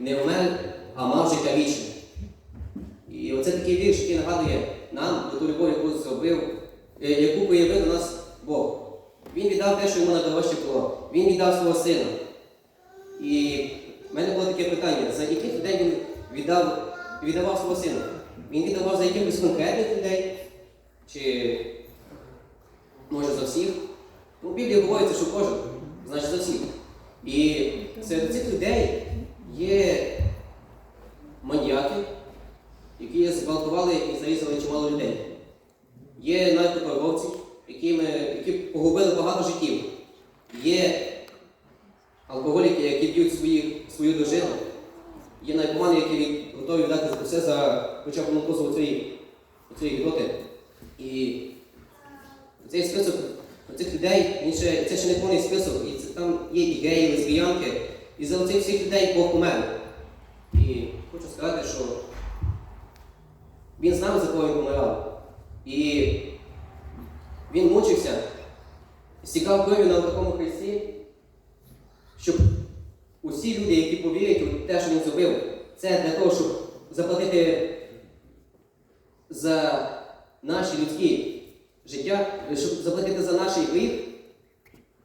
не вмер, а мав життя вічне. І оце такий вірш, який нагадує нам про ту любов, яку зробив, е, яку проявив до нас Бог. Він віддав те, що йому найдорожче було. Він віддав свого сина. І в мене було таке питання, за яких людей він віддав, віддавав свого сина? Він віддавав за якихось конкретних людей? Чи може за всіх? Ну, в Біблії говориться, що кожен, значить за всіх. І серед цих людей є маніяки, які зґвалтували і зарізали чимало людей. Є наркоторговці, які, ми, які погубили багато життів. Є алкоголіки, які б'ють свої, свою дружину. Є наркомани, які готові віддати все за хоча б позову цієї, гідоти. І цей список цих людей, він ще, це ще не повний список, і це, там є і геї, і лесбіянки, і за цих всіх людей Бог помер. І він знав, за кого він помирав. І він мучився, стікав кров'ю на такому хресті, щоб усі люди, які повірять у те, що він зробив, це для того, щоб заплатити за наші людські життя, щоб заплатити за наш гріх,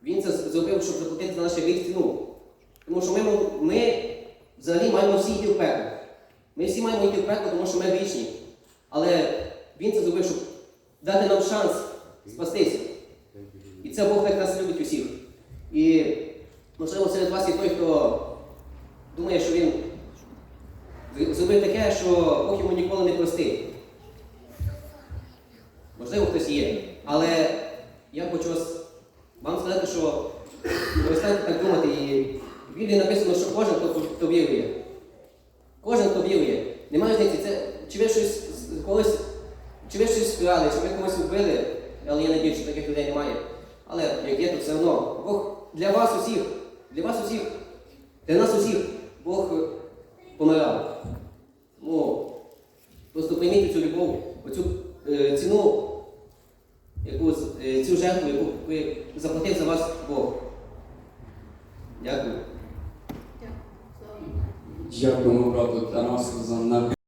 він це зробив, щоб заплатити за наш гріх ціну. Тому що ми, ми взагалі маємо всі йти в пекло. Ми всі маємо йти в пекло, тому що ми вічні. Але він це зробив, щоб дати нам шанс спастися. І це Бог нас любить усіх. І можливо серед вас є той, хто думає, що він зробив таке, що Бог йому ніколи не простить. Можливо, хтось є. Але я хочу вас, вам сказати, що перестаньте так думати. І в Біблії написано, що кожен, хто, хто вірує. Кожен, хто вірує. Немає різниці, це чи ви щось колись, чи ви щось вкрали, чи ви когось вбили, але я надію, що таких людей немає. Але як є, то все одно. Бог для вас усіх, для вас усіх, для нас усіх Бог е, помирав. Ну, просто прийміть цю любов, оцю е, ціну, яку, е, цю жертву, яку ви заплатив за вас Бог. Дякую. Дякуємо брату Тарасу за напис.